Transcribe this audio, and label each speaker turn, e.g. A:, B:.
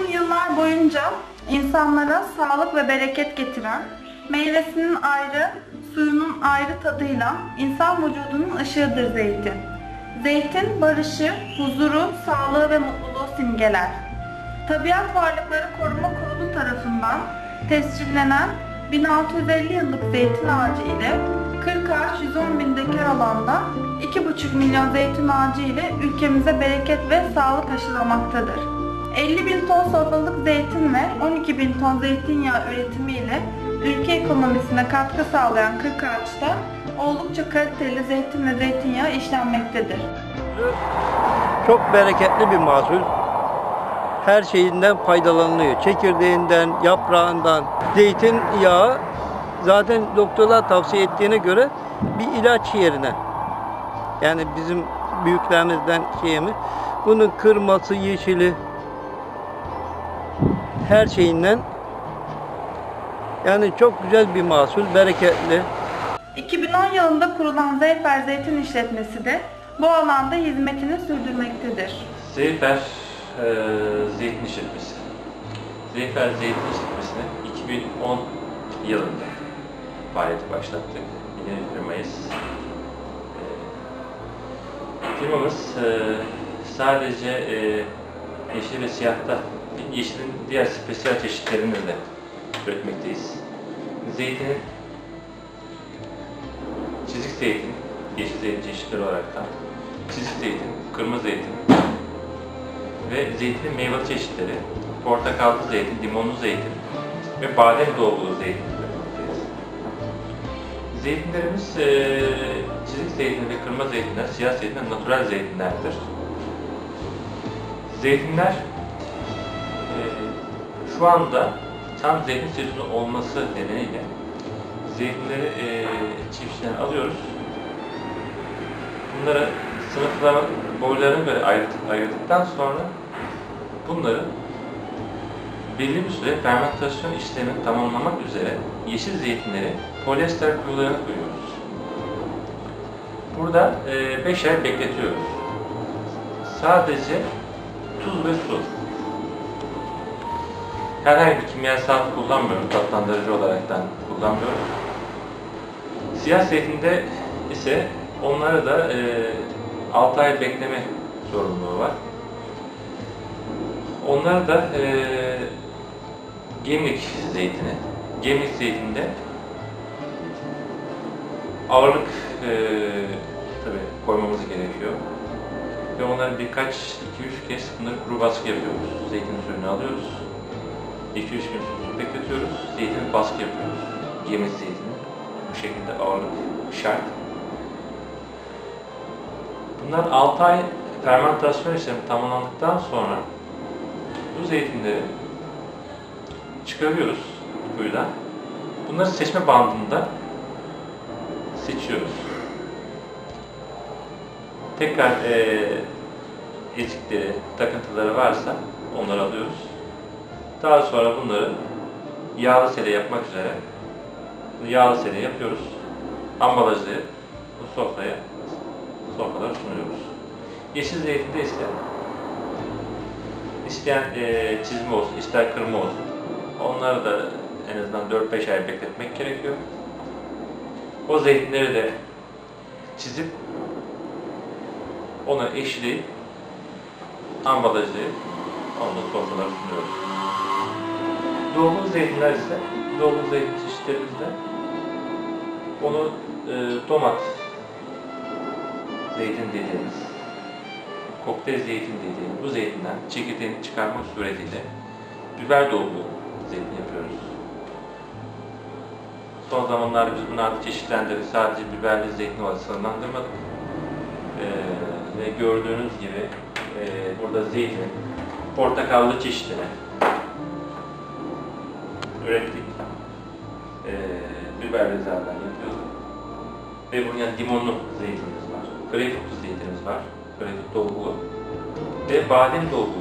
A: Uzun yıllar boyunca insanlara sağlık ve bereket getiren, meyvesinin ayrı, suyunun ayrı tadıyla insan vücudunun ışığıdır zeytin. Zeytin barışı, huzuru, sağlığı ve mutluluğu simgeler. Tabiat Varlıkları Koruma Kurulu tarafından tescillenen 1650 yıllık zeytin ağacı ile 40 ağaç 110 bin dekar alanda 2,5 milyon zeytin ağacı ile ülkemize bereket ve sağlık aşılamaktadır. 50 bin ton sofralık zeytin ve 12 bin ton zeytinyağı üretimi ile ülke ekonomisine katkı sağlayan 40 ağaçta oldukça kaliteli zeytin ve zeytinyağı işlenmektedir.
B: Çok bereketli bir mahsul. Her şeyinden faydalanılıyor. Çekirdeğinden, yaprağından. Zeytin yağı zaten doktorlar tavsiye ettiğine göre bir ilaç yerine. Yani bizim büyüklerimizden şeyimiz. Bunun kırması, yeşili her şeyinden yani çok güzel bir mahsul, bereketli.
A: 2010 yılında kurulan Zeyfer Zeytin İşletmesi de bu alanda hizmetini sürdürmektedir.
C: Zeyfer e, Zeytin İşletmesi. Zeyfer Zeytin İşletmesi'ni 2010 yılında faaliyeti başlattık. Yeni bir firmayız. E, firmamız e, sadece e, yeşil ve siyahta, yeşilin diğer spesiyel çeşitlerini de üretmekteyiz. Zeytinin çizik zeytin, yeşil zeytin çeşitleri olaraktan, çizik zeytin, kırmızı zeytin ve zeytinin meyveli çeşitleri, portakallı zeytin, limonlu zeytin ve badem dolgulu zeytin üretmekteyiz. Zeytinlerimiz çizik zeytin ve kırmızı zeytinler, siyah zeytinler, natural zeytinlerdir. Zeytinler şu anda tam zeytin sezonu olması nedeniyle zeytinleri eee çiftçiden alıyoruz. Bunları sınıflara, boylarına göre ayırdık, ayırdıktan sonra bunları belli bir süre fermentasyon işlemini tamamlamak üzere yeşil zeytinleri polyester kuyularına koyuyoruz. Burada 5 ay bekletiyoruz. Sadece tuz ve su. Herhangi bir kimyasal kullanmıyorum, tatlandırıcı olaraktan kullanmıyorum. Siyah zeytinde ise onlara da e, 6 ay bekleme zorunluluğu var. Onlar da e, gemlik zeytini. Gemlik zeytinde ağırlık e, tabii koymamız gerekiyor. Ve onları birkaç, 2-3 kez bunları kuru baskı yapıyoruz. Zeytin suyunu alıyoruz. 2-3 gün su bekletiyoruz. Zeytini baskı yapıyoruz. Gemlik zeytini. Bu şekilde ağırlık şart. Bunlar 6 ay fermentasyon işlemi tamamlandıktan sonra bu zeytinleri çıkarıyoruz kuyudan. Bunları seçme bandında seçiyoruz. Tekrar e, ezikleri, takıntıları varsa onları alıyoruz. Daha sonra bunları yağlı sele yapmak üzere yağlı sele yapıyoruz. Ambalajlayıp bu sofraya sofralara sunuyoruz. Yeşil zeytinde ise isteyen e, çizme olsun, ister kırma olsun. Onları da en azından 4-5 ay bekletmek gerekiyor. O zeytinleri de çizip onu eşleyip ambalajlayıp onu da sofralara sunuyoruz. Dolgulu zeytinler ise dolgulu zeytin çeşitlerimizde onu e, domat zeytin dediğimiz, kokteyl zeytin dediğimiz bu zeytinden çekirdeğini çıkarmak suretiyle biber dolgu zeytin yapıyoruz. Son zamanlarda biz bunu artık çeşitlendirdik. Sadece biberli zeytin olarak sınırlandırmadık. Ee, ve gördüğünüz gibi e, burada zeytin, portakallı çeşitini ürettik. Ee, biberli zaten yapıyoruz. Ve bunun yanında limonlu zeytinimiz var. Greyfurtlu zeytinimiz var. Greyfurt dolgulu. Ve badem dolgulu